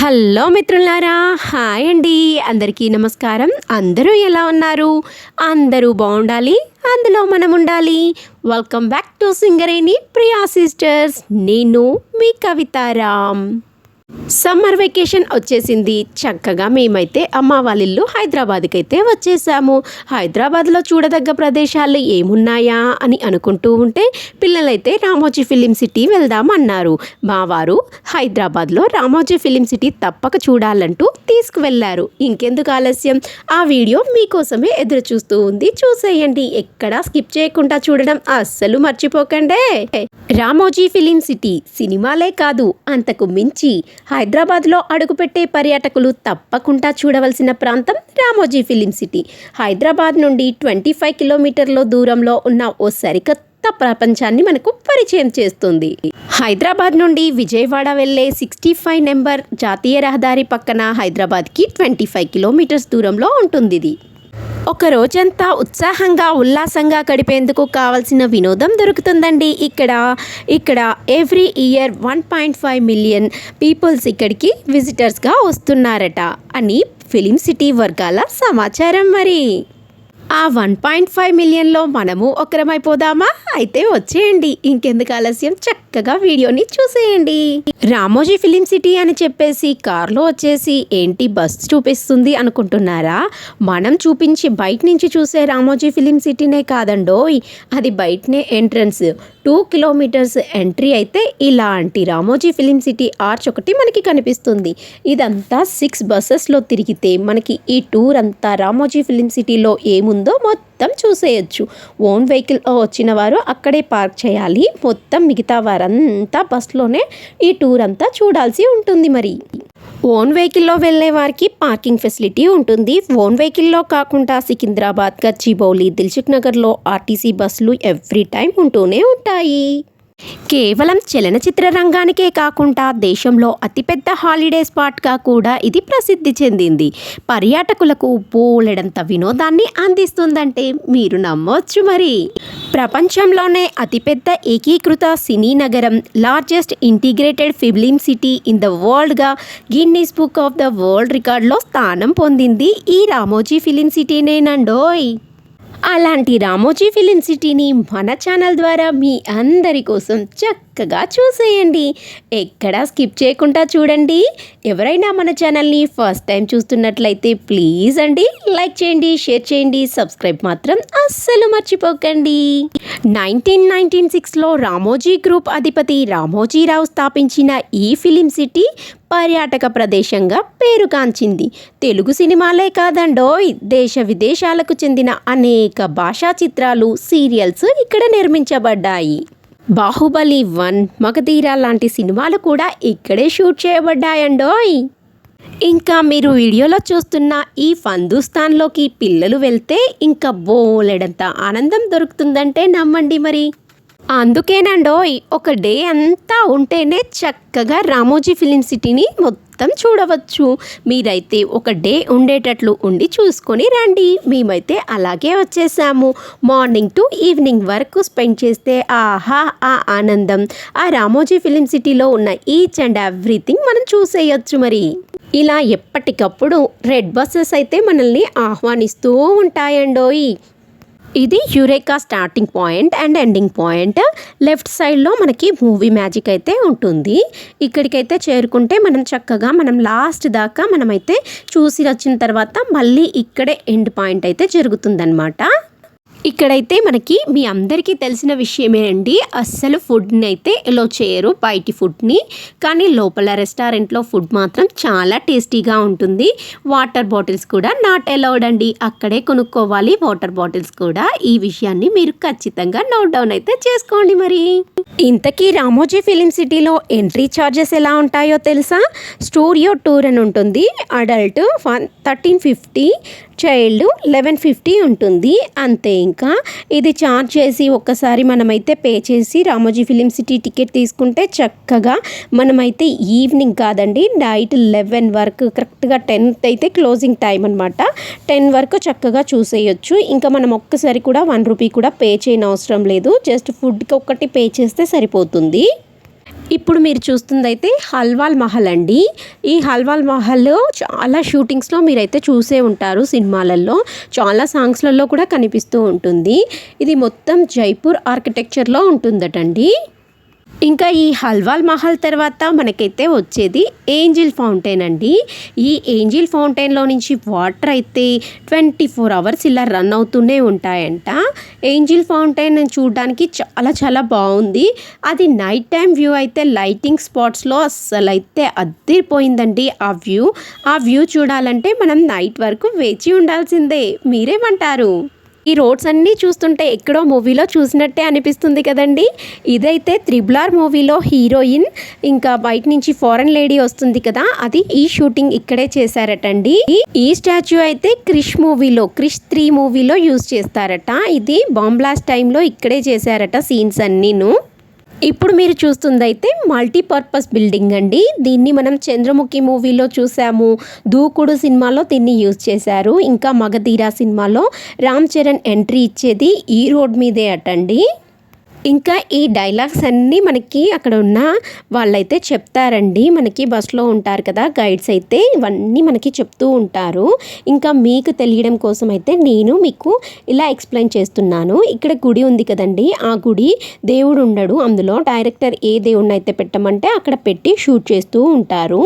Hello మిత్రులారా hi అండి. అందరికీ నమస్కారం. అందరూ ఎలా ఉన్నారు? అందరూ బాగుండాలి? అందులో మనం ఉండాలి. Welcome back to Singareni Priya sisters నేను మీ కవితారామ్ సమ్మర్ వెకేషన్ వచ్చేసింది. చక్కగా మేమైతే అమ్మ వాళ్ళ ఇల్లు హైదరాబాద్కి అయితే వచ్చేసాము. హైదరాబాద్లో చూడదగ్గ ప్రదేశాలు ఏమున్నాయా అని అనుకుంటూ ఉంటే పిల్లలైతే రామోజీ ఫిలిం సిటీ వెళ్దాం అన్నారు మా వారు హైదరాబాద్లో రామోజీ ఫిలిం సిటీ తప్పక చూడాలంటూ తీసుకువెళ్ళారు ఇంకెందుకు ఆలస్యం? ఆ వీడియో మీకోసమే ఎదురు చూస్తూ ఉంది. చూసేయండి. ఎక్కడా స్కిప్ చేయకుండా చూడడం అస్సలు మర్చిపోకండి. రామోజీ ఫిలిం సిటీ సినిమాలే కాదు అంతకు మించి హైదరాబాద్లో అడుగుపెట్టే పర్యాటకులు తప్పకుండా చూడవలసిన ప్రాంతం రామోజీ ఫిలిం సిటీ. హైదరాబాద్ నుండి ట్వంటీ ఫైవ్ కిలోమీటర్ల దూరంలో ఉన్న ఓ సరికొత్త ప్రపంచాన్ని మనకు పరిచయం చేస్తుంది. హైదరాబాద్ నుండి విజయవాడ వెళ్ళే సిక్స్టీ ఫైవ్ నెంబర్ జాతీయ రహదారి పక్కన హైదరాబాద్కి ట్వంటీ ఫైవ్ కిలోమీటర్స్ దూరంలో ఉంటుంది ఇది ఒక రోజంతా ఉత్సాహంగా ఉల్లాసంగా గడిపేందుకు కావాల్సిన వినోదం దొరుకుతుందండి ఇక్కడ. ఇక్కడ every year one point five million peoples ఇక్కడికి విజిటర్స్గా వస్తున్నారట. అని ఫిలిం సిటీ వర్గాల సమాచారం మరి. ఆ వన్ పాయింట్ ఫైవ్ మిలియన్లో మనము ఒకరమైపోదామా అయితే వచ్చేయండి. ఇంకెందుకు ఆలస్యం? చక్కగా వీడియోని చూసేయండి. రామోజీ ఫిలిం సిటీ అని చెప్పేసి కార్లో వచ్చేసి ఏంటి బస్ చూపిస్తుంది అనుకుంటున్నారా? మనం చూపించి బయట నుంచి చూసే రామోజీ ఫిలిం సిటీనే కాదండోయ్. అది బయటనే ఎంట్రన్స్. టూ కిలోమీటర్స్ ఎంట్రీ అయితే ఇలాంటి రామోజీ ఫిలిం సిటీ ఆర్చ్ ఒకటి మనకి కనిపిస్తుంది. ఇదంతా సిక్స్ బస్సెస్లో తిరిగితే మనకి ఈ టూర్ అంతా రామోజీ ఫిలిం సిటీలో ఏముంది? మొత్తం చూసేయచ్చు. ఓన్ వెహికల్లో వచ్చిన వారు అక్కడే పార్క్ చేయాలి. మొత్తం మిగతా వారంతా బస్లోనే ఈ టూర్ అంతా చూడాల్సి ఉంటుంది మరి. ఓన్ వెహికల్లో వెళ్ళే వారికి పార్కింగ్ ఫెసిలిటీ ఉంటుంది. ఓన్ వెహికల్లో కాకుండా సికింద్రాబాద్ గచ్చిబౌలి దిల్సుఖ్ నగర్లో ఆర్టీసీ బస్సులు ఎవ్రీ టైం ఉంటూనే ఉంటాయి. కేవలం చలనచిత్ర రంగానికే కాకుండా దేశంలో అతిపెద్ద హాలిడే స్పాట్గా కూడా ఇది ప్రసిద్ధి చెందింది. పర్యాటకులకు బోలెడంత వినోదాన్ని అందిస్తుందంటే మీరు నమ్మొచ్చు మరి. ప్రపంచంలోనే అతిపెద్ద ఏకీకృత సినీ నగరం largest integrated film city in the వరల్డ్గా Guinness book of the world రికార్డులో స్థానం పొందింది ఈ రామోజీ ఫిలిం సిటీనేనండోయ్. అలాంటి రామోజీ ఫిలిం సిటీని మన ఛానల్ ద్వారా మీ అందరి కోసం చక్కగా చూసేయండి. ఎక్కడా స్కిప్ చేయకుండా చూడండి. ఎవరైనా మన ఛానల్ని ఫస్ట్ టైం చూస్తున్నట్లయితే ప్లీజ్ అండి లైక్ చేయండి షేర్ చేయండి సబ్స్క్రైబ్ మాత్రం అస్సలు మర్చిపోకండి. నైన్టీన్ నైన్టీన్ సిక్స్లో రామోజీ గ్రూప్ అధిపతి రామోజీరావు స్థాపించిన ఈ ఫిలిం సిటీ పర్యాటక ప్రదేశంగా పేరుగాంచింది తెలుగు సినిమాలే కాదండోయ్ దేశ విదేశాలకు చెందిన అనేక భాషా చిత్రాలు సీరియల్స్ ఇక్కడ నిర్మించబడ్డాయి. బాహుబలి వన్ మగధీర లాంటి సినిమాలు కూడా ఇక్కడే షూట్ చేయబడ్డాయండోయ్. ఇంకా మీరు వీడియోలో చూస్తున్న ఈ ఫందుస్థాన్లోకి పిల్లలు వెళ్తే ఇంకా బోలెడంత ఆనందం దొరుకుతుందంటే నమ్మండి మరి. అందుకేనండోయ్ ఒక డే అంతా ఉంటేనే చక్కగా రామోజీ ఫిలిం సిటీని మొత్తం మొత్తం చూడవచ్చు. మీరైతే ఒక డే ఉండేటట్లు ఉండి చూసుకొని రండి. మేమైతే అలాగే వచ్చేసాము. మార్నింగ్ టు ఈవినింగ్ వరకు స్పెండ్ చేస్తే ఆహా ఆ ఆనందం. ఆ రామోజీ ఫిలిం సిటీలో ఉన్న ఈచ్ అండ్ ఎవ్రీథింగ్ మనం చూసేయచ్చు మరి. ఇలా ఎప్పటికప్పుడు రెడ్ బస్సెస్ అయితే మనల్ని ఆహ్వానిస్తూ ఉంటాయండోయ్. ఇది Eureka starting point and ending point. Left సైడ్లో మనకి మూవీ మ్యాజిక్ అయితే ఉంటుంది. ఇక్కడికైతే చేరుకుంటే మనం చక్కగా మనం లాస్ట్ దాకా మనమైతే చూసి వచ్చిన తర్వాత మళ్ళీ ఇక్కడే ఎండ్ పాయింట్ అయితే జరుగుతుందన్నమాట. ఇక్కడైతే మనకి మీ అందరికీ తెలిసిన విషయమే అండి అస్సలు ఫుడ్ని అయితే ఎలో చేయరు బయటి ఫుడ్ని. కానీ లోపల రెస్టారెంట్లో ఫుడ్ మాత్రం చాలా టేస్టీగా ఉంటుంది. వాటర్ బాటిల్స్ కూడా నాట్ అలౌడ్ అండి. అక్కడే కొనుక్కోవాలి వాటర్ బాటిల్స్ కూడా. ఈ విషయాన్ని మీరు ఖచ్చితంగా నోట్ డౌన్ అయితే చేసుకోండి మరి. ఇంతకీ రామోజీ ఫిలిం సిటీలో ఎంట్రీ ఛార్జెస్ ఎలా ఉంటాయో తెలుసా? స్టూడియో టూర్ అని ఉంటుంది. Adult one thirteen fifty child eleven fifty ఉంటుంది. అంతే ఇంకా ఇది చార్జ్ చేసి ఒక్కసారి మనమైతే పే చేసి రామోజీ ఫిలిం సిటీ టికెట్ తీసుకుంటే చక్కగా మనమైతే ఈవినింగ్ కాదండి నైట్ లెవెన్ వరకు కరెక్ట్గా టెన్త్ అయితే క్లోజింగ్ టైం అనమాట టెన్ వరకు చక్కగా చూసేయొచ్చు. ఇంకా మనం ఒక్కసారి కూడా వన్ రూపీ కూడా పే చేయని అవసరం లేదు జస్ట్ ఫుడ్కి ఒక్కటి పే చేస్తే సరిపోతుంది. ఇప్పుడు మీరు చూస్తుందైతే హల్వాల్ మహల్ అండి. ఈ హల్వాల్ మహల్ చాలా షూటింగ్స్లో మీరైతే చూసే ఉంటారు సినిమాలలో చాలా సాంగ్స్లలో కూడా కనిపిస్తూ ఉంటుంది. ఇది మొత్తం జైపూర్ ఆర్కిటెక్చర్లో ఉంటుందటండి. ఇంకా ఈ హల్వాల్ మహల్ తర్వాత మనకైతే వచ్చేది ఏంజిల్ ఫౌంటైన్ అండి. ఈ ఏంజిల్ ఫౌంటైన్లో నుంచి వాటర్ అయితే ట్వంటీ ఫోర్ అవర్స్ ఇలా రన్ అవుతూనే ఉంటాయంట. ఏంజిల్ ఫౌంటైన్ చూడడానికి చాలా చాలా బాగుంది. అది నైట్ టైం వ్యూ అయితే లైటింగ్ స్పాట్స్లో అస్సలు అయితే అద్దరిపోయిందండి ఆ వ్యూ. ఆ వ్యూ చూడాలంటే మనం నైట్ వరకు వేచి ఉండాల్సిందే. మీరేమంటారు? ఈ రోడ్స్ అన్నీ చూస్తుంటే ఎక్కడో మూవీలో చూసినట్టే అనిపిస్తుంది కదండి. ఇదైతే త్రిబులార్ మూవీలో హీరోయిన్ ఇంకా బయట నుంచి ఫారెన్ లేడీ వస్తుంది కదా అది ఈ షూటింగ్ ఇక్కడే చేశారటండి. ఈ స్టాచ్యూ అయితే క్రిష్ మూవీలో క్రిష్ త్రీ మూవీలో యూజ్ చేస్తారట. ఇది బాంబ్లాస్ట్ టైంలో ఇక్కడే చేశారట సీన్స్ అన్నీను. ఇప్పుడు మీరు చూస్తుందైతే మల్టీపర్పస్ బిల్డింగ్ అండి. దీన్ని మనం చంద్రముఖి మూవీలో చూసాము. దూకుడు సినిమాలో దీన్ని యూజ్ చేశారు. ఇంకా మగధీరా సినిమాలో రామ్ చరణ్ ఎంట్రీ ఇచ్చేది ఈ రోడ్ మీదే అటండి. ఇంకా ఈ డైలాగ్స్ అన్నీ మనకి అక్కడ ఉన్న వాళ్ళైతే చెప్తారండి. మనకి బస్లో ఉంటారు కదా గైడ్స్ అయితే ఇవన్నీ మనకి చెప్తూ ఉంటారు. ఇంకా మీకు తెలియడం కోసం అయితే నేను మీకు ఇలా ఎక్స్ప్లెయిన్ చేస్తున్నాను. ఇక్కడ గుడి ఉంది కదండి ఆ గుడి దేవుడు ఉండడు. అందులో డైరెక్టర్ ఏ దేవుడిని అయితే పెట్టమంటే అక్కడ పెట్టి షూట్ చేస్తూ ఉంటారు.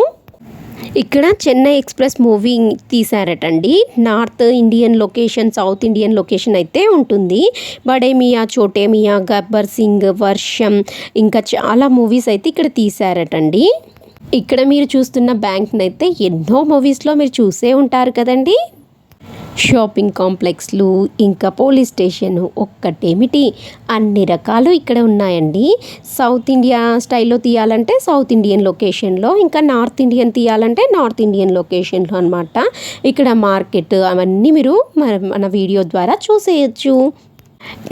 ఇక్కడ Chennai express movie తీశారటండి. North Indian location south Indian location అయితే ఉంటుంది. బడేమియా చోటేమియా గబ్బర్ సింగ్ వర్షం ఇంకా చాలా మూవీస్ అయితే ఇక్కడ తీశారటండి. ఇక్కడ మీరు చూస్తున్న బ్యాంక్ని అయితే ఎన్నో మూవీస్లో మీరు చూసే ఉంటారు కదండి. షాపింగ్ కాంప్లెక్స్లు ఇంకా పోలీస్ స్టేషన్ ఒక్కటేమిటి? అన్ని రకాలు ఇక్కడ ఉన్నాయండి. సౌత్ ఇండియా స్టైల్లో తీయాలంటే సౌత్ ఇండియన్ లొకేషన్లో ఇంకా నార్త్ ఇండియన్ తీయాలంటే నార్త్ ఇండియన్ లొకేషన్లో అనమాట ఇక్కడ మార్కెట్ అవన్నీ మీరు మన వీడియో ద్వారా చూసేయచ్చు.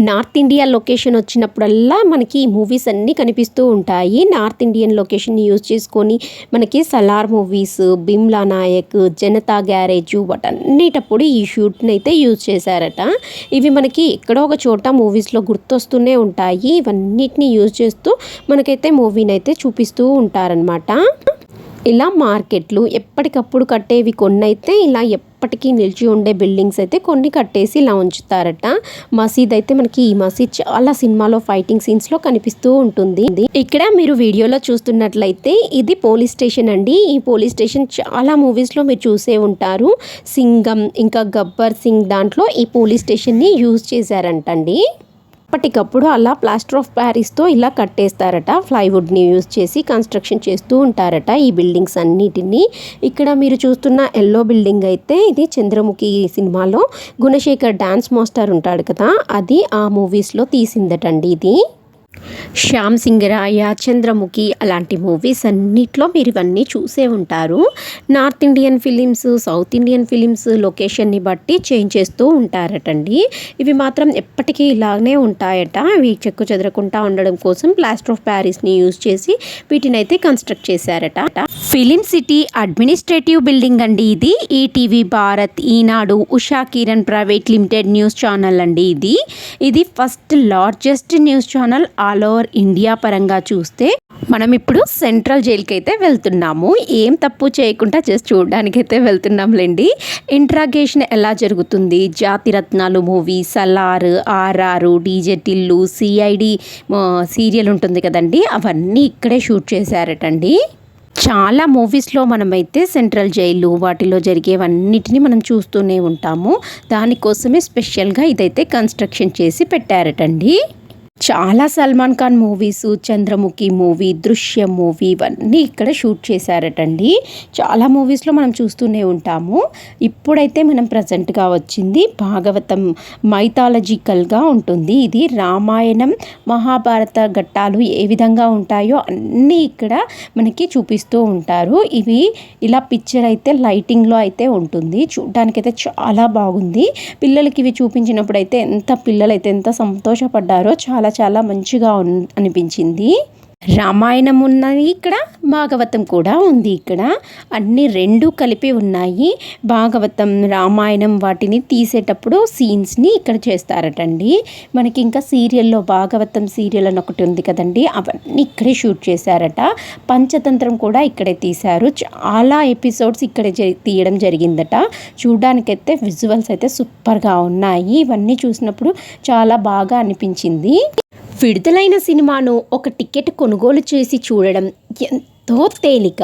నార్త్ ఇండియా లొకేషన్ వచ్చినప్పుడల్లా మనకి ఈ మూవీస్ అన్నీ కనిపిస్తూ ఉంటాయి. నార్త్ ఇండియన్ లొకేషన్ని యూజ్ చేసుకొని మనకి సలార్ మూవీస్ బిమ్లా నాయక్ జనతా గ్యారేజ్ వాటన్నిటప్పుడు ఈ షూట్ని అయితే యూజ్ చేశారట. ఇవి మనకి ఎక్కడో ఒక చోట మూవీస్లో గుర్తొస్తూనే ఉంటాయి. ఇవన్నిటిని యూజ్ చేస్తూ మనకైతే మూవీని అయితే చూపిస్తూ ఉంటారనమాట ఇలా మార్కెట్లు ఎప్పటికప్పుడు కట్టేవి కొన్ని అయితే ఇలా ఎప్పటికీ నిలిచి ఉండే బిల్డింగ్స్ అయితే కొన్ని కట్టేసి ఇలా ఉంచుతారట. మసీద్ అయితే మనకి ఈ మసీద్ చాలా సినిమాలో ఫైటింగ్ సీన్స్లో కనిపిస్తూ ఉంటుంది. ఇక్కడ మీరు వీడియోలో చూస్తున్నట్లయితే ఇది పోలీస్ స్టేషన్ అండి. ఈ పోలీస్ స్టేషన్ చాలా మూవీస్లో మీరు చూసే ఉంటారు. సింగం ఇంకా గబ్బర్ సింగ్ దాంట్లో ఈ పోలీస్ స్టేషన్ని యూజ్ చేశారంటండి. అప్పటికప్పుడు అలా ప్లాస్టర్ ఆఫ్ ప్యారిస్తో ఇలా కట్టేస్తారట. ప్లైవుడ్ని యూజ్ చేసి కన్స్ట్రక్షన్ చేస్తూ ఉంటారట ఈ బిల్డింగ్స్ అన్నిటినీ. ఇక్కడ మీరు చూస్తున్న ఎల్లో బిల్డింగ్ అయితే ఇది చంద్రముఖి సినిమాలో గుణశేఖర్ డాన్స్ మాస్టర్ ఉంటాడు కదా అది ఆ మూవీస్లో తీసిందటండి ఇది. శ్యామ్ సింగరాయ చంద్రముఖి అలాంటి మూవీస్ అన్నిట్లో మీరు ఇవన్నీ చూసే ఉంటారు. North Indian films south Indian films లొకేషన్ని బట్టి చేంజ్ చేస్తూ ఉంటారటండి. ఇవి మాత్రం ఎప్పటికీ ఇలానే ఉంటాయట. ఇవి చెక్కు చెదరకుండా ఉండడం కోసం ప్లాస్టర్ ఆఫ్ ప్యారిస్ని యూజ్ చేసి వీటిని అయితే కన్స్ట్రక్ట్ చేశారట. ఫిలిం సిటీ అడ్మినిస్ట్రేటివ్ బిల్డింగ్ అండి ఇది. ETV Bharat Eenadu Usha Kiran private limited news channel అండి ఇది. ఇది first largest news channel all over India పరంగా చూస్తే మనం ఇప్పుడు సెంట్రల్ జైలుకి అయితే వెళ్తున్నాము. ఏం తప్పు చేయకుండా జస్ట్ చూడడానికైతే వెళ్తున్నాంలేండి. ఇంట్రాగేషన్ ఎలా జరుగుతుంది? Jathiratnalu movie Salaar R R DJ Tillu CID serial ఉంటుంది కదండి. అవన్నీ ఇక్కడే షూట్ చేశారటండి. చాలా మూవీస్లో మనమైతే సెంట్రల్ జైలు వాటిలో జరిగేవన్నిటిని మనం చూస్తూనే ఉంటాము. దానికోసమే స్పెషల్గా ఇదైతే కన్స్ట్రక్షన్ చేసి పెట్టారటండి. చాలా Salman Khan movies Chandramukhi movie Drishyam movie ఇవన్నీ ఇక్కడ షూట్ చేశారటండి. చాలా మూవీస్లో మనం చూస్తూనే ఉంటాము. ఇప్పుడైతే మనం ప్రజెంట్గా వచ్చింది భాగవతం మైథాలజికల్గా ఉంటుంది. ఇది రామాయణం మహాభారత ఘట్టాలు ఏ విధంగా ఉంటాయో అన్నీ ఇక్కడ మనకి చూపిస్తూ ఉంటారు. ఇవి ఇలా పిక్చర్ అయితే లైటింగ్లో అయితే ఉంటుంది. చూడడానికైతే చాలా బాగుంది. పిల్లలకి ఇవి చూపించినప్పుడు అయితే ఎంత పిల్లలైతే ఎంత సంతోషపడ్డారో చాలా చాలా మంచిగా అనిపించింది. రామాయణం ఉన్నది ఇక్కడ భాగవతం కూడా ఉంది ఇక్కడ. అన్ని రెండు కలిపి ఉన్నాయి. భాగవతం రామాయణం వాటిని తీసేటప్పుడు సీన్స్ని ఇక్కడ చేస్తారటండి. మనకి ఇంకా సీరియల్లో భాగవతం సీరియల్ అని ఒకటి ఉంది కదండి అవన్నీ ఇక్కడే షూట్ చేశారట. పంచతంత్రం కూడా ఇక్కడే తీశారు. చాలా ఎపిసోడ్స్ ఇక్కడే తీయడం జరిగిందట. చూడడానికైతే విజువల్స్ అయితే సూపర్గా ఉన్నాయి. ఇవన్నీ చూసినప్పుడు చాలా బాగా అనిపించింది. విడుదలైన సినిమాను ఒక టికెట్ కొనుగోలు చేసి చూడడం ఎంతో తేలిక.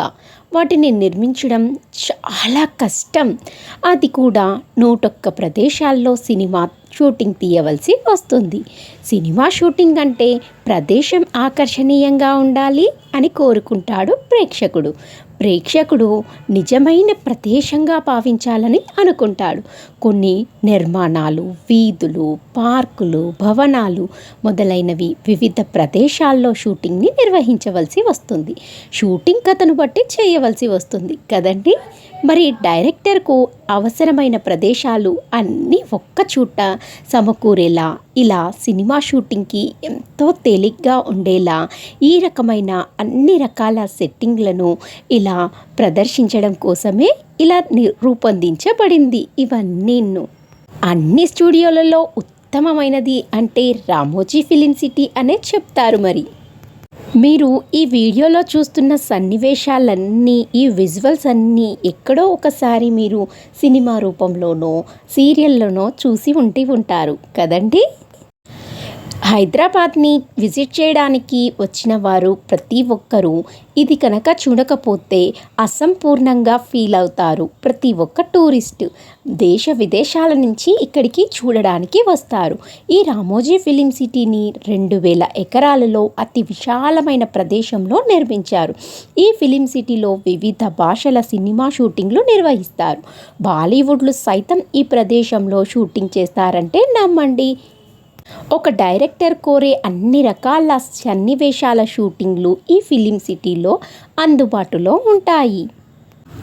వాటిని నిర్మించడం చాలా కష్టం. అది కూడా నూటొక్క ప్రదేశాల్లో సినిమా షూటింగ్ తీయవలసి వస్తుంది. సినిమా షూటింగ్ అంటే ప్రదేశం ఆకర్షణీయంగా ఉండాలి అని కోరుకుంటాడు ప్రేక్షకుడు. ప్రేక్షకుడు నిజమైన ప్రదేశంగా భావించాలని అనుకుంటాడు. కొన్ని నిర్మాణాలు వీధులు పార్కులు భవనాలు మొదలైనవి వివిధ ప్రదేశాల్లో షూటింగ్ని నిర్వహించవలసి వస్తుంది. షూటింగ్ కథను బట్టి చేయవలసి వస్తుంది కదండి? మరి డైరెక్టర్కు అవసరమైన ప్రదేశాలు అన్నీ ఒక్క చూట సమకూరేలా ఇలా సినిమా షూటింగ్కి ఎంతో తేలిగ్గా ఉండేలా ఈ రకమైన అన్ని రకాల సెట్టింగ్లను ఇలా ప్రదర్శించడం కోసమే ఇలా రూపొందించబడింది ఇవన్నీ అన్ని స్టూడియోలలో ఉత్తమమైనది అంటే రామోజీ ఫిలిం సిటీ అనే చెప్తారు మరి. మీరు ఈ వీడియోలో చూస్తున్న సన్నివేశాలన్నీ ఈ విజువల్స్ అన్నీ ఎక్కడో ఒకసారి మీరు సినిమా రూపంలోనో సీరియల్లోనో చూసి ఉండి ఉంటారు. కదండి? హైదరాబాద్ని విజిట్ చేయడానికి వచ్చిన వారు ప్రతి ఒక్కరూ ఇది కనుక చూడకపోతే అసంపూర్ణంగా ఫీల్ అవుతారు ప్రతి ఒక్క టూరిస్ట్. దేశ విదేశాల నుంచి ఇక్కడికి చూడడానికి వస్తారు. ఈ రామోజీ ఫిలిం సిటీని రెండు వేల ఎకరాలలో అతి విశాలమైన ప్రదేశంలో నిర్మించారు. ఈ ఫిలిం సిటీలో వివిధ భాషల సినిమా షూటింగ్లు నిర్వహిస్తారు. బాలీవుడ్లు సైతం ఈ ప్రదేశంలో షూటింగ్ చేస్తారంటే నమ్మండి. ఒక డైరెక్టర్ కోరే అన్ని రకాల సన్నివేశాల షూటింగ్లు ఈ ఫిలిం సిటీలో అందుబాటులో ఉంటాయి.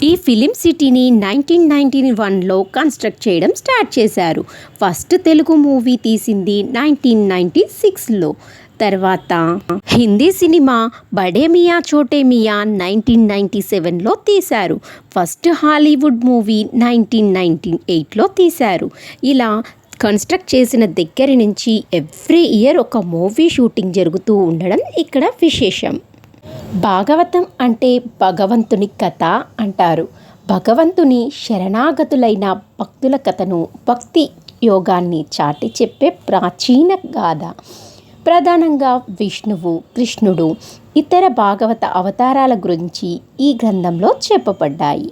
ఈ ఫిలిం సిటీని నైన్టీన్ నైన్టీ వన్లో కన్స్ట్రక్ట్ చేయడం స్టార్ట్ చేశారు. ఫస్ట్ తెలుగు మూవీ తీసింది నైన్టీన్ నైంటీ సిక్స్లో. తర్వాత హిందీ సినిమా బడే మియా చోటే మియా నైన్టీన్ నైన్టీ సెవెన్లో తీశారు. First Hollywood movie nineteen ninety ఎయిట్లో తీశారు. ఇలా కన్స్ట్రక్ట్ చేసిన దగ్గర నుంచి ఎవ్రీ ఇయర్ ఒక మూవీ షూటింగ్ జరుగుతూ ఉండడం ఇక్కడ విశేషం. భాగవతం అంటే భగవంతుని కథ అంటారు. భగవంతుని శరణాగతులైన భక్తుల కథను భక్తి యోగాన్ని చాటి చెప్పే ప్రాచీన గాథ. ప్రధానంగా విష్ణువు కృష్ణుడు ఇతర భాగవత అవతారాల గురించి ఈ గ్రంథంలో చెప్పబడ్డాయి.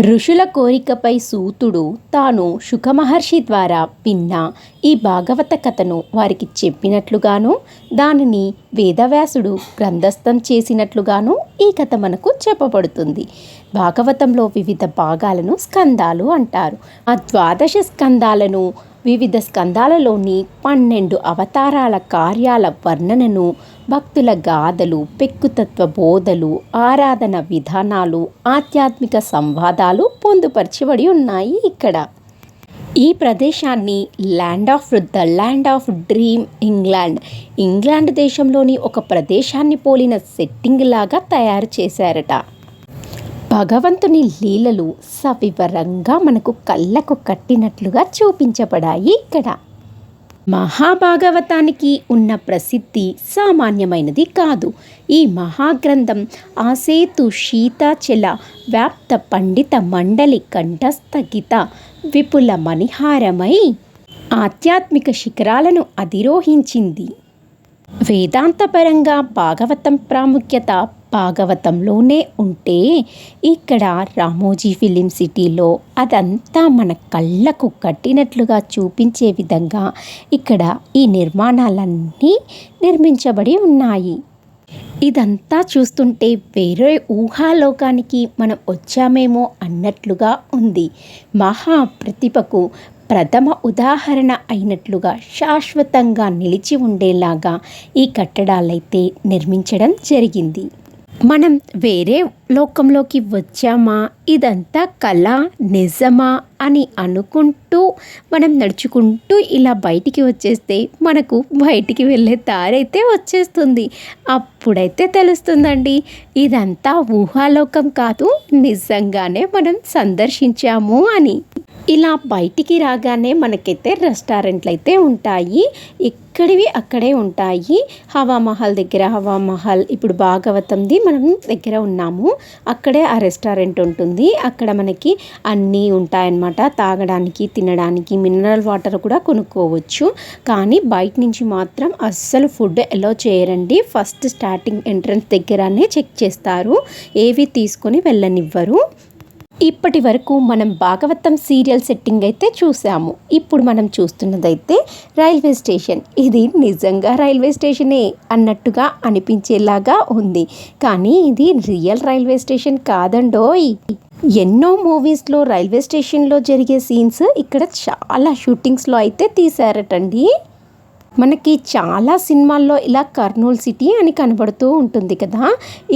ఋషుల కోరికపై సూతుడు తాను శుఖమహర్షి ద్వారా విన్న ఈ భాగవత కథను వారికి చెప్పినట్లుగాను దానిని వేదవ్యాసుడు గ్రంథస్థం చేసినట్లుగాను ఈ కథ మనకు చెప్పబడుతుంది. భాగవతంలో వివిధ భాగాలను స్కందాలు అంటారు. ఆ ద్వాదశ స్కందాలను వివిధ స్కందాలలోని పన్నెండు అవతారాల కార్యాల వర్ణనను భక్తుల గాథలు పెక్కుతత్వ బోధలు ఆరాధన విధానాలు ఆధ్యాత్మిక సంవాదాలు పొందుపరచబడి ఉన్నాయి ఇక్కడ. ఈ ప్రదేశాన్ని land of the land of dream England England దేశంలోని ఒక ప్రదేశాన్ని పోలిన సెట్టింగ్ లాగా తయారు చేశారట. భగవంతుని లీలలు సవివరంగా మనకు కళ్ళకు కట్టినట్లుగా చూపించబడాయి ఇక్కడ. మహాభాగవతానికి ఉన్న ప్రసిద్ధి సామాన్యమైనది కాదు. ఈ మహాగ్రంథం ఆసేతు శీతాచల వ్యాప్త పండిత మండలి కంఠస్థగిత విపుల మణిహారమై ఆధ్యాత్మిక శిఖరాలను అధిరోహించింది. వేదాంతపరంగా భాగవతం ప్రాముఖ్యత భాగవతంలోనే ఉంటే ఇక్కడ రామోజీ ఫిలిం సిటీలో అదంతా మన కళ్ళకు కట్టినట్లుగా చూపించే విధంగా ఇక్కడ ఈ నిర్మాణాలన్నీ నిర్మించబడి ఉన్నాయి. ఇదంతా చూస్తుంటే వేరే ఊహాలోకానికి మనం వచ్చామేమో అన్నట్లుగా ఉంది. మహా ప్రతిభకు ప్రథమ ఉదాహరణ అయినట్లుగా శాశ్వతంగా నిలిచి ఉండేలాగా ఈ కట్టడాలైతే నిర్మించడం జరిగింది. మనం వేరే లోకంలోకి వచ్చామా? ఇదంతా కళ నిజమా అని అనుకుంటూ మనం నడుచుకుంటూ ఇలా బయటికి వచ్చేస్తే మనకు బయటికి వెళ్ళే దారైతే వచ్చేస్తుంది. అప్పుడైతే తెలుస్తుందండి. ఇదంతా ఊహాలోకం కాదు నిజంగానే మనం సందర్శించాము అని. ఇలా బయటికి రాగానే మనకైతే రెస్టారెంట్లు అయితే ఉంటాయి. ఇక్కడివి అక్కడే ఉంటాయి. హవామహల్ దగ్గర హవామహల్ ఇప్పుడు భాగవతంది మనం దగ్గర ఉన్నాము. అక్కడే ఆ రెస్టారెంట్ ఉంటుంది. అక్కడ మనకి అన్నీ ఉంటాయన్నమాట. తాగడానికి తినడానికి మినరల్ వాటర్ కూడా కొనుక్కోవచ్చు. కానీ బయట నుంచి మాత్రం అస్సలు ఫుడ్ ఎలా చేయరండి. ఫస్ట్ స్టార్టింగ్ ఎంట్రన్స్ దగ్గరనే చెక్ చేస్తారు. ఏవి తీసుకొని వెళ్ళనివ్వరు. ఇప్పటి వరకు మనం భాగవతం సీరియల్ సెట్టింగ్ అయితే చూసాము. ఇప్పుడు మనం చూస్తున్నదైతే రైల్వే స్టేషన్. ఇది నిజంగా రైల్వే స్టేషనే అన్నట్టుగా అనిపించేలాగా ఉంది. కానీ ఇది రియల్ రైల్వే స్టేషన్ కాదండోయ్. ఎన్నో మూవీస్లో రైల్వే స్టేషన్లో జరిగే సీన్స్ ఇక్కడ చాలా షూటింగ్స్లో అయితే తీశారటండి. మనకి చాలా సినిమాల్లో ఇలా కర్నూలు సిటీ అని కనబడుతూ ఉంటుంది కదా.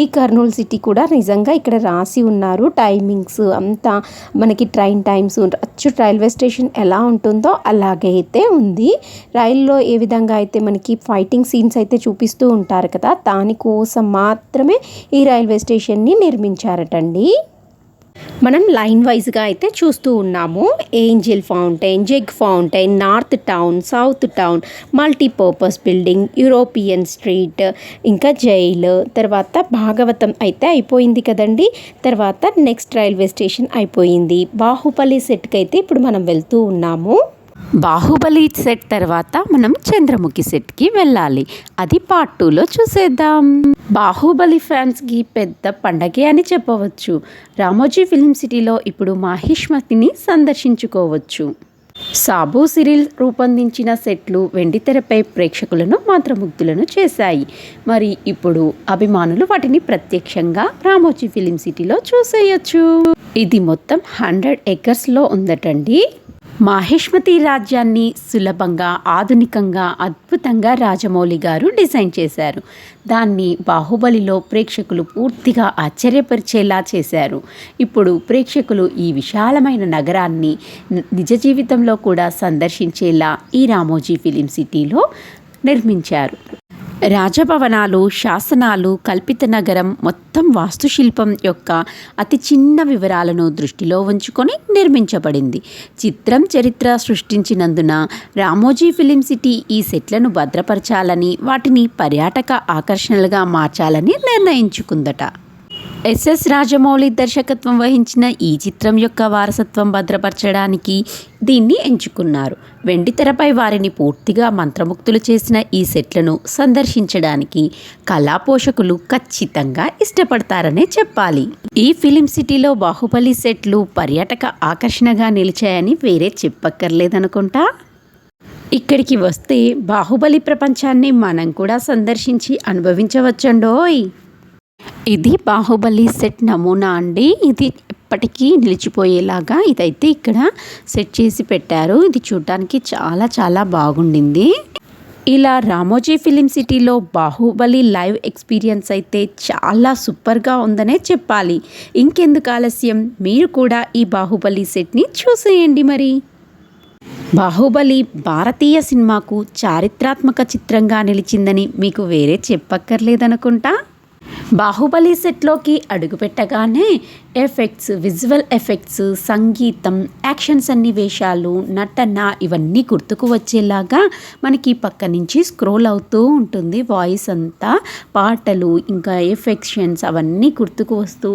ఈ కర్నూలు సిటీ కూడా నిజంగా ఇక్కడ రాసి ఉన్నారు. టైమింగ్స్ అంతా మనకి ట్రైన్ టైమ్స్ అచ్చు రైల్వే స్టేషన్ ఎలా ఉంటుందో అలాగే అయితే ఉంది. రైల్లో ఏ విధంగా అయితే మనకి ఫైటింగ్ సీన్స్ అయితే చూపిస్తూ ఉంటారు కదా దానికోసం మాత్రమే ఈ రైల్వే స్టేషన్ని నిర్మించారటండి. మనం లైన్ వైజ్గా అయితే చూస్తూ ఉన్నాము. Angel fountain jug fountain north town south town multipurpose building European street ఇంకా జైలు తర్వాత భాగవతం అయితే అయిపోయింది కదండి. తర్వాత నెక్స్ట్ రైల్వే స్టేషన్ అయిపోయింది. బాహుబలి సెట్కి అయితే ఇప్పుడు మనం వెళ్తూ ఉన్నాము. బాహుబలి సెట్ తర్వాత మనం చంద్రముఖి సెట్కి వెళ్ళాలి. అది పార్ట్ టూలో చూసేద్దాం. బాహుబలి ఫ్యాన్స్కి పెద్ద పండగే అని చెప్పవచ్చు. రామోజీ ఫిలిం సిటీలో ఇప్పుడు మాహిష్మతిని సందర్శించుకోవచ్చు. సాబు సిరిల్ రూపొందించిన సెట్లు వెండితెరపై ప్రేక్షకులను మంత్రముగ్ధులను చేశాయి. మరి ఇప్పుడు అభిమానులు వాటిని ప్రత్యక్షంగా రామోజీ ఫిలిం సిటీలో చూసేయచ్చు. ఇది మొత్తం హండ్రెడ్ ఎకర్స్లో ఉందటండి. మాహిష్మతి రాజ్యాన్ని సులభంగా ఆధునికంగా అద్భుతంగా రాజమౌళి గారు డిజైన్ చేశారు. దాన్ని బాహుబలిలో ప్రేక్షకులు పూర్తిగా ఆశ్చర్యపరిచేలా చేశారు. ఇప్పుడు ప్రేక్షకులు ఈ విశాలమైన నగరాన్ని నిజ జీవితంలో కూడా సందర్శించేలా ఈ రామోజీ ఫిలిం సిటీలో నిర్మించారు. రాజభవనాలు శాసనాలు కల్పిత నగరం మొత్తం వాస్తుశిల్పం యొక్క అతి చిన్న వివరాలను దృష్టిలో ఉంచుకొని నిర్మించబడింది. చిత్రం చరిత్ర సృష్టించినందున రామోజీ ఫిలిం సిటీ ఈ సెట్లను భద్రపరచాలని వాటిని పర్యాటక ఆకర్షణలుగా మార్చాలని నిర్ణయించుకుందట. ఎస్ఎస్ రాజమౌళి దర్శకత్వం వహించిన ఈ చిత్రం యొక్క వారసత్వం భద్రపరచడానికి దీన్ని ఎంచుకున్నారు. వెండితెరపై వారిని పూర్తిగా మంత్రముక్తులు చేసిన ఈ సెట్లను సందర్శించడానికి కళా పోషకులు ఖచ్చితంగా ఇష్టపడతారనే చెప్పాలి. ఈ ఫిలిం సిటీలో బాహుబలి సెట్లు పర్యాటక ఆకర్షణగా నిలిచాయని వేరే చెప్పక్కర్లేదనుకుంటా? ఇక్కడికి వస్తే బాహుబలి ప్రపంచాన్ని మనం కూడా సందర్శించి అనుభవించవచ్చండోయ్! ఇది బాహుబలి సెట్ నమూనా అండి. ఇది ఎప్పటికీ నిలిచిపోయేలాగా ఇదైతే ఇక్కడ సెట్ చేసి పెట్టారు. ఇది చూడటానికి చాలా చాలా బాగుండింది. ఇలా రామోజీ ఫిలిం సిటీలో బాహుబలి లైవ్ ఎక్స్పీరియన్స్ అయితే చాలా సూపర్గా ఉందనే చెప్పాలి. ఇంకెందుకు ఆలస్యం? మీరు కూడా ఈ బాహుబలి సెట్ని చూసేయండి మరి. బాహుబలి భారతీయ సినిమాకు చారిత్రాత్మక చిత్రంగా నిలిచిందని మీకు వేరే చెప్పక్కర్లేదనుకుంటా? బాహుబలి సెట్లోకి అడుగుపెట్టగానే ఎఫెక్ట్స్ విజువల్ ఎఫెక్ట్స్ సంగీతం యాక్షన్ సన్నివేశాలు నటన ఇవన్నీ గుర్తుకు వచ్చేలాగా మనకి పక్క నుంచి స్క్రోల్ అవుతూ ఉంటుంది. వాయిస్ అంతా పాటలు ఇంకా ఎఫెక్షన్స్ అవన్నీ గుర్తుకు వస్తూ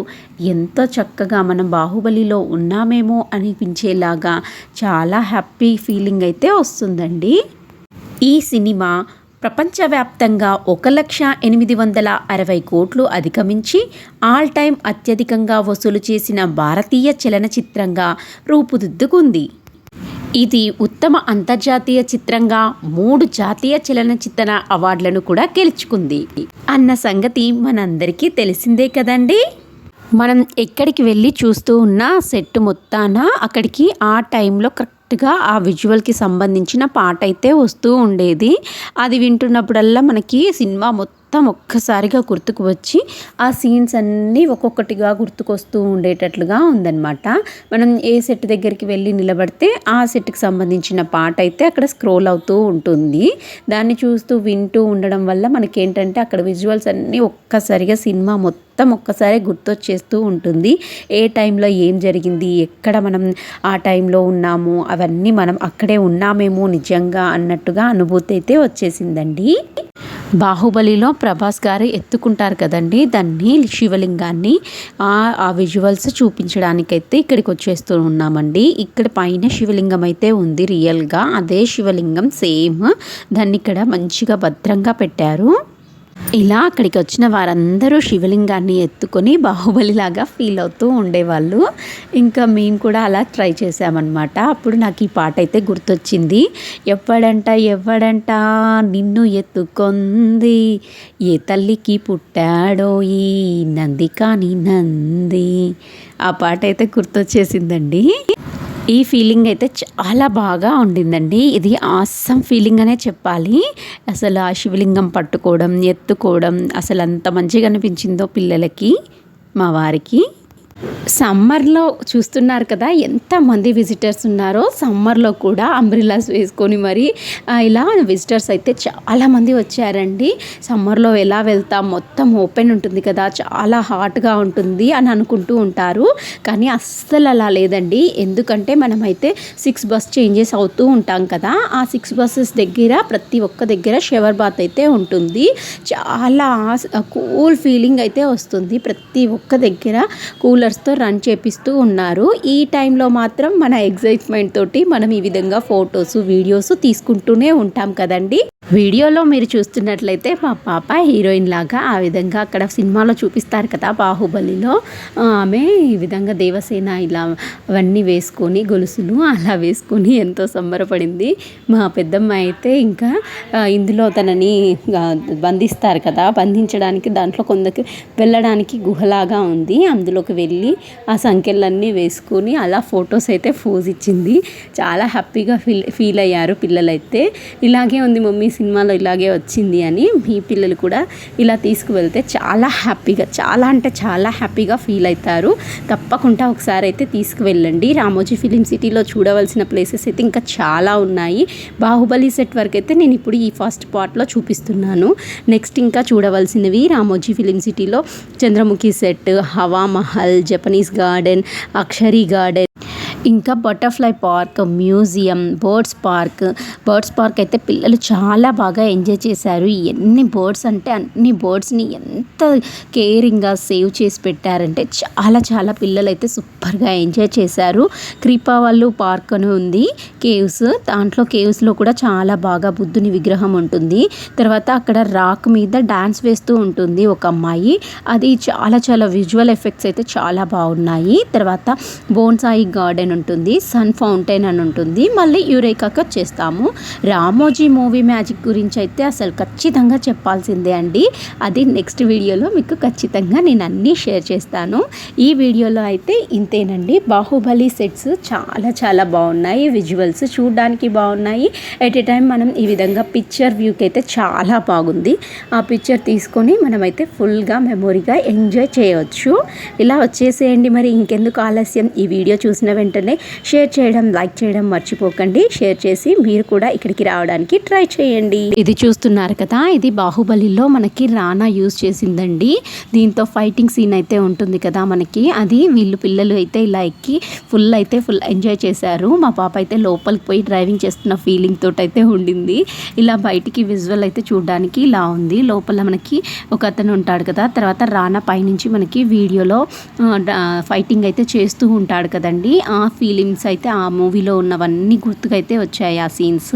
ఎంతో చక్కగా మనం బాహుబలిలో ఉన్నామేమో అనిపించేలాగా చాలా హ్యాపీ ఫీలింగ్ అయితే వస్తుందండి. ఈ సినిమా ప్రపంచవ్యాప్తంగా ఒక లక్ష ఎనిమిది వందల అరవై కోట్లు అధిగమించి ఆల్ టైమ్ అత్యధికంగా వసూలు చేసిన భారతీయ చలనచిత్రంగా రూపుదిద్దుకుంది. ఇది ఉత్తమ అంతర్జాతీయ చిత్రంగా మూడు జాతీయ చలనచిత్ర అవార్డులను కూడా గెలుచుకుంది. అన్న సంగతి మనందరికీ తెలిసిందే కదండీ? మనం ఎక్కడికి వెళ్ళి చూస్తూ ఉన్న సెట్ మొత్తాన అక్కడికి ఆ టైంలో కరెక్ట్గా ఆ విజువల్కి సంబంధించిన పాట అయితే వస్తూ ఉండేది. అది వింటున్నప్పుడల్లా మనకి సినిమా మొత్తం మొత్తం ఒక్కసారిగా గుర్తుకు వచ్చి ఆ సీన్స్ అన్నీ ఒక్కొక్కటిగా గుర్తుకొస్తూ ఉండేటట్లుగా ఉందన్నమాట. మనం ఏ సెట్ దగ్గరికి వెళ్ళి నిలబడితే ఆ సెట్కి సంబంధించిన పాట అయితే అక్కడ స్క్రోల్ అవుతూ ఉంటుంది. దాన్ని చూస్తూ వింటూ ఉండడం వల్ల మనకేంటంటే అక్కడ విజువల్స్ అన్నీ ఒక్కసారిగా సినిమా మొత్తం ఒక్కసారి గుర్తొచ్చేస్తూ ఉంటుంది. ఏ టైంలో ఏం జరిగింది ఎక్కడ మనం ఆ టైంలో ఉన్నాము అవన్నీ మనం అక్కడే ఉన్నామేమో నిజంగా అన్నట్టుగా అనుభూతి అయితే వచ్చేసిందండి. బాహుబలిలో ప్రభాస్ గారు ఎత్తుకుంటారు కదండి. దాన్ని శివలింగాన్ని ఆ ఆ విజువల్స్ చూపించడానికైతే ఇక్కడికి వచ్చేస్తూ ఉన్నామండి. ఇక్కడ పైన శివలింగం అయితే ఉంది రియల్గా. అదే శివలింగం సేమ్. దాన్ని ఇక్కడ మంచిగా భద్రంగా పెట్టారు. ఇలా అక్కడికి వచ్చిన వారందరూ శివలింగాన్ని ఎత్తుకొని బాహుబలిలాగా ఫీల్ అవుతూ ఉండేవాళ్ళు. ఇంకా మేము కూడా అలా ట్రై చేసామన్నమాట అప్పుడు నాకు ఈ పాట అయితే గుర్తొచ్చింది. ఎవడంట ఎవడంట నిన్ను ఎత్తుకొంది. ఏ తల్లికి పుట్టాడో ఈ నంది కాని నంది. ఆ పాట అయితే గుర్తొచ్చేసిందండి. ఈ ఫీలింగ్ అయితే చాలా బాగా ఉండిందండి. ఇది ఆసం ఫీలింగ్ అనే చెప్పాలి. అసలు ఆ శివలింగం పట్టుకోవడం ఎత్తుకోవడం అసలు అంత మంచిగా అనిపించిందో పిల్లలకి మా వారికి. సమ్మర్లో చూస్తున్నారు కదా ఎంతమంది విజిటర్స్ ఉన్నారో సమ్మర్లో కూడా అంబ్రిలాస్ వేసుకొని మరి ఇలా విజిటర్స్ అయితే చాలామంది వచ్చారండి. సమ్మర్లో ఎలా వెళ్తాం మొత్తం ఓపెన్ ఉంటుంది కదా చాలా హాట్గా ఉంటుంది అని అనుకుంటూ ఉంటారు. కానీ అస్సలు అలా లేదండి. ఎందుకంటే మనమైతే సిక్స్ బస్ చేంజెస్ అవుతూ ఉంటాం కదా ఆ సిక్స్ బస్సెస్ దగ్గర ప్రతి ఒక్క దగ్గర షవర్ బాత్ అయితే ఉంటుంది. చాలా కూల్ ఫీలింగ్ అయితే వస్తుంది. ప్రతి ఒక్క దగ్గర కూలర్స్తో రన్ చేపిస్తూ ఉన్నారు. ఈ టైంలో మాత్రం మన ఎగ్జైట్మెంట్ తోటి మనం ఈ విధంగా ఫొటోస్ వీడియోస్ తీసుకుంటూనే ఉంటాం కదండి. వీడియోలో మీరు చూస్తున్నట్లయితే మా పాప హీరోయిన్ లాగా ఆ విధంగా అక్కడ సినిమాలో చూపిస్తారు కదా బాహుబలిలో. ఆమె ఈ విధంగా దేవసేన ఇలా అవన్నీ వేసుకొని గొలుసులు అలా వేసుకొని ఎంతో సంబరపడింది. మా పెద్దమ్మ అయితే ఇంకా ఇందులో తనని బంధిస్తారు కదా. బంధించడానికి దాంట్లో కొందరికి వెళ్ళడానికి గుహలాగా ఉంది. అందులోకి వెళ్ళి ఆ సంఖ్యలన్నీ వేసుకొని అలా ఫొటోస్ అయితే ఫోజ్ ఇచ్చింది. చాలా హ్యాపీగా ఫీల్ ఫీల్ అయ్యారు పిల్లలైతే. ఇలాగే ఉంది మమ్మీ సినిమాలో ఇలాగే వచ్చింది అని మీ పిల్లలు కూడా ఇలా తీసుకువెళ్తే చాలా హ్యాపీగా చాలా అంటే చాలా హ్యాపీగా ఫీల్ అవుతారు. తప్పకుండా ఒకసారి అయితే తీసుకువెళ్ళండి. రామోజీ ఫిలిం సిటీలో చూడవలసిన ప్లేసెస్ అయితే ఇంకా చాలా ఉన్నాయి. బాహుబలి సెట్ వరకు అయితే నేను ఇప్పుడు ఈ ఫస్ట్ పార్ట్లో చూపిస్తున్నాను. నెక్స్ట్ ఇంకా చూడవలసినవి రామోజీ ఫిలిం సిటీలో Chandramukhi set Hawa Mahal Japanese garden అక్షరీ garden ఇంకా butterfly park museum birds park. Birds park అయితే పిల్లలు చాలా బాగా ఎంజాయ్ చేశారు. ఎన్ని బర్డ్స్ అంటే అన్ని బర్డ్స్ని ఎంత కేరింగ్గా సేవ్ చేసి పెట్టారంటే చాలా చాలా పిల్లలు అయితే సూపర్గా ఎంజాయ్ చేశారు. క్రీపావల్లు పార్క్ అని ఉంది. కేవ్స్ దాంట్లో కేవ్స్లో కూడా చాలా బాగా బుద్ధుని విగ్రహం ఉంటుంది. తర్వాత అక్కడ రాక్ మీద డాన్స్ వేస్తూ ఉంటుంది ఒక అమ్మాయి. అది చాలా చాలా విజువల్ ఎఫెక్ట్స్ అయితే చాలా బాగున్నాయి. తర్వాత బోన్సాయి గార్డెన్ ఉంటుంది సన్ ఫౌంటైన్ అని ఉంటుంది. మళ్ళీ యురేకాకి వచ్చేస్తాము రామోజీ మూవీ మ్యాజిక్ గురించి అయితే అసలు ఖచ్చితంగా చెప్పాల్సిందే అండి. అది నెక్స్ట్ వీడియోలో మీకు ఖచ్చితంగా నేను అన్నీ షేర్ చేస్తాను. ఈ వీడియోలో అయితే ఇంతేనండి. బాహుబలి సెట్స్ చాలా చాలా బాగున్నాయి. విజువల్స్ చూడడానికి బాగున్నాయి. ఎట్ ఏ టైం మనం ఈ విధంగా పిక్చర్ వ్యూకి అయితే చాలా బాగుంది. ఆ పిక్చర్ తీసుకొని మనమైతే ఫుల్గా మెమొరీగా ఎంజాయ్ చేయవచ్చు. ఇలా వచ్చేసేయండి మరి. ఇంకెందుకు ఆలస్యం? ఈ వీడియో చూసిన వెంటనే షేర్ చేయడం లైక్ చేయడం మర్చిపోకండి. షేర్ చేసి మీరు కూడా ఇక్కడికి రావడానికి ట్రై చేయండి. ఇది చూస్తున్నారు కదా ఇది బాహుబలిలో మనకి రానా యూజ్ చేసిందండి. దీంతో ఫైటింగ్ సీన్ అయితే ఉంటుంది కదా మనకి. అది వీళ్ళు పిల్లలు అయితే ఇలా ఎక్కి ఫుల్ అయితే ఫుల్ ఎంజాయ్ చేశారు. మా పాప అయితే లోపలికి పోయి డ్రైవింగ్ చేస్తున్న ఫీలింగ్ తోటి అయితే ఉండింది. ఇలా బయటికి విజువల్ అయితే చూడడానికి ఇలా ఉంది. లోపల మనకి ఒక అతను ఉంటాడు కదా తర్వాత రానా పైనుంచి మనకి వీడియోలో ఫైటింగ్ అయితే చేస్తూ ఉంటాడు కదండి. ఆ ఫీలింగ్స్ అయితే ఆ మూవీలో ఉన్నవన్నీ గుర్తుకైతే వచ్చాయి ఆ సీన్స్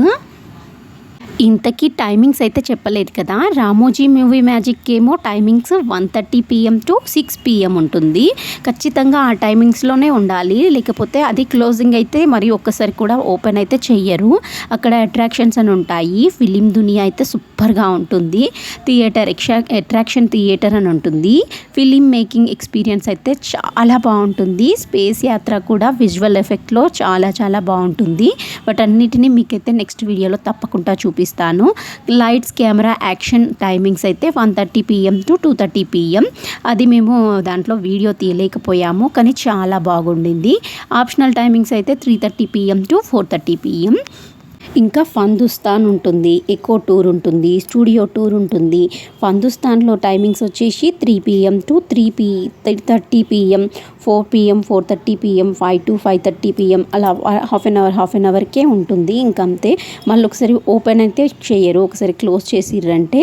ఇంతకీ టైమింగ్స్ అయితే చెప్పలేదు కదా. రామోజీ మూవీ మ్యాజిక్ ఏమో timings one thirty PM to six PM ఉంటుంది. ఖచ్చితంగా ఆ టైమింగ్స్లోనే ఉండాలి. లేకపోతే అది క్లోజింగ్ అయితే మరి ఒక్కసారి కూడా ఓపెన్ అయితే చెయ్యరు. అక్కడ అట్రాక్షన్స్ అని ఉంటాయి. ఫిలిం దునియా అయితే సూపర్గా ఉంటుంది. థియేటర్ ఎక్షా అట్రాక్షన్ థియేటర్ అని ఉంటుంది. ఫిలిం మేకింగ్ ఎక్స్పీరియన్స్ అయితే చాలా బాగుంటుంది. స్పేస్ యాత్ర కూడా విజువల్ ఎఫెక్ట్లో చాలా చాలా బాగుంటుంది. వాటన్నిటిని మీకైతే నెక్స్ట్ వీడియోలో తప్పకుండా చూపిస్తాను. చూపిస్తాను. లైట్స్ కెమెరా యాక్షన్ టైమింగ్స్ అయితే one thirty PM to two thirty PM అది మేము దాంట్లో వీడియో తీయలేకపోయాము కానీ చాలా బాగుండింది. ఆప్షనల్ టైమింగ్స్ అయితే three thirty PM to four thirty PM ఇంకా ఫందుస్తాన్ ఉంటుంది ఎకో టూర్ ఉంటుంది స్టూడియో టూర్ ఉంటుంది. ఫందుస్తాన్లో టైమింగ్స్ వచ్చేసి three PM to three P three thirty PM four PM four thirty PM five to five thirty PM అలా half an hour half an అవర్కే ఉంటుంది. ఇంకంతే. మళ్ళీ ఒకసారి ఓపెన్ అయితే చేయరు. ఒకసారి క్లోజ్ చేసిర్రంటే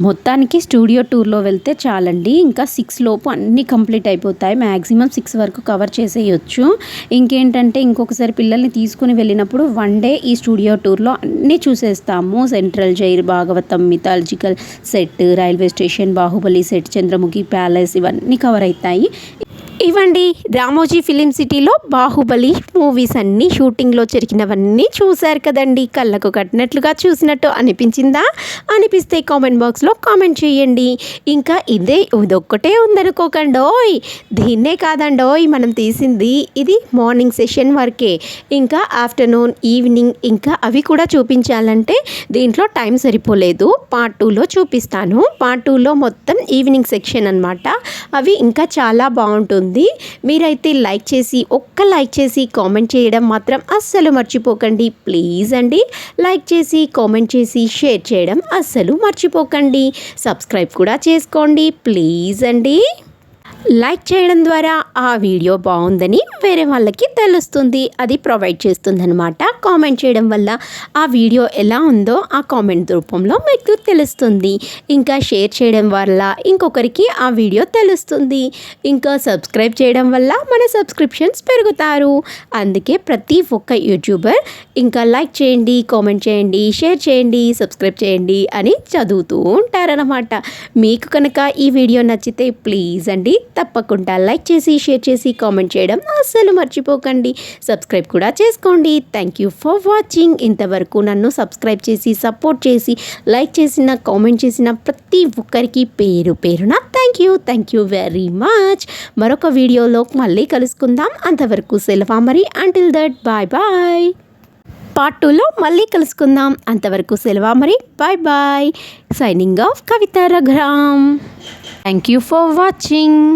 మొత్తానికి స్టూడియో టూర్లో వెళ్తే చాలండి. ఇంకా సిక్స్ లోపు అన్నీ కంప్లీట్ అయిపోతాయి. మ్యాక్సిమం సిక్స్ వరకు కవర్ చేసేయచ్చు. ఇంకేంటంటే ఇంకొకసారి పిల్లల్ని తీసుకుని వెళ్ళినప్పుడు వన్ డే ఈ స్టూడియో టూర్లో అన్నీ చూసేస్తాము. Central jail Bhagavatam mythological set railway station Baahubali set Chandramukhi palace ఇవన్నీ కవర్ అవుతాయి ఇవండి రామోజీ ఫిలిం సిటీలో బాహుబలి మూవీస్ అన్నీ షూటింగ్లో జరిగినవన్నీ చూశారు కదండి. కళ్ళకు కట్టినట్లుగా చూసినట్టు అనిపించిందా? అనిపిస్తే కామెంట్ బాక్స్లో కామెంట్ చేయండి. ఇంకా ఇదే ఇదొక్కటే ఉందనుకోకండోయ్ దీన్నే కాదండోయ్ మనం తీసింది ఇది మార్నింగ్ సెషన్ వరకే. ఇంకా ఆఫ్టర్నూన్ ఈవినింగ్ ఇంకా అవి కూడా చూపించాలంటే దీంట్లో టైం సరిపోలేదు. పార్ట్ టూలో చూపిస్తాను. పార్ట్ టూలో మొత్తం ఈవినింగ్ సెక్షన్ అన్నమాట. అవి ఇంకా చాలా బాగుంటుంది. మీరైతే లైక్ చేసి ఒక్క లైక్ చేసి కామెంట్ చేయడం మాత్రం అస్సలు మర్చిపోకండి. ప్లీజ్ అండి. లైక్ చేసి కామెంట్ చేసి షేర్ చేయడం అస్సలు మర్చిపోకండి. సబ్స్క్రైబ్ కూడా చేసుకోండి. ప్లీజ్ అండి. లైక్ చేయడం ద్వారా ఆ వీడియో బాగుందని వేరే వాళ్ళకి తెలుస్తుంది. అది ప్రొవైడ్ చేస్తుందనమాట కామెంట్ చేయడం వల్ల ఆ వీడియో ఎలా ఉందో ఆ కామెంట్ రూపంలో మీకు తెలుస్తుంది. ఇంకా షేర్ చేయడం వల్ల ఇంకొకరికి ఆ వీడియో తెలుస్తుంది. ఇంకా సబ్స్క్రైబ్ చేయడం వల్ల మన సబ్స్క్రిప్షన్స్ పెరుగుతారు. అందుకే ప్రతి ఒక్క యూట్యూబర్ ఇంకా లైక్ చేయండి కామెంట్ చేయండి షేర్ చేయండి సబ్స్క్రైబ్ చేయండి అని చదువుతూ ఉంటారనమాట మీకు కనుక ఈ వీడియో నచ్చితే ప్లీజ్ అండి తప్పకుండా లైక్ చేసి షేర్ చేసి కామెంట్ చేయడం అస్సలు మర్చిపోకండి. సబ్స్క్రైబ్ కూడా చేసుకోండి. థ్యాంక్ యూ ఫర్ వాచింగ్ ఇంతవరకు నన్ను సబ్స్క్రైబ్ చేసి సపోర్ట్ చేసి లైక్ చేసిన కామెంట్ చేసిన ప్రతి ఒక్కరికి పేరు పేరున thank you thank you very much మరొక వీడియోలో మళ్ళీ కలుసుకుందాం. అంతవరకు సెలవా మరి. Until that bye bye part టూలో మళ్ళీ కలుసుకుందాం. అంతవరకు సెలవా మరి. Bye bye signing off Kavitha Raghuram thank you for watching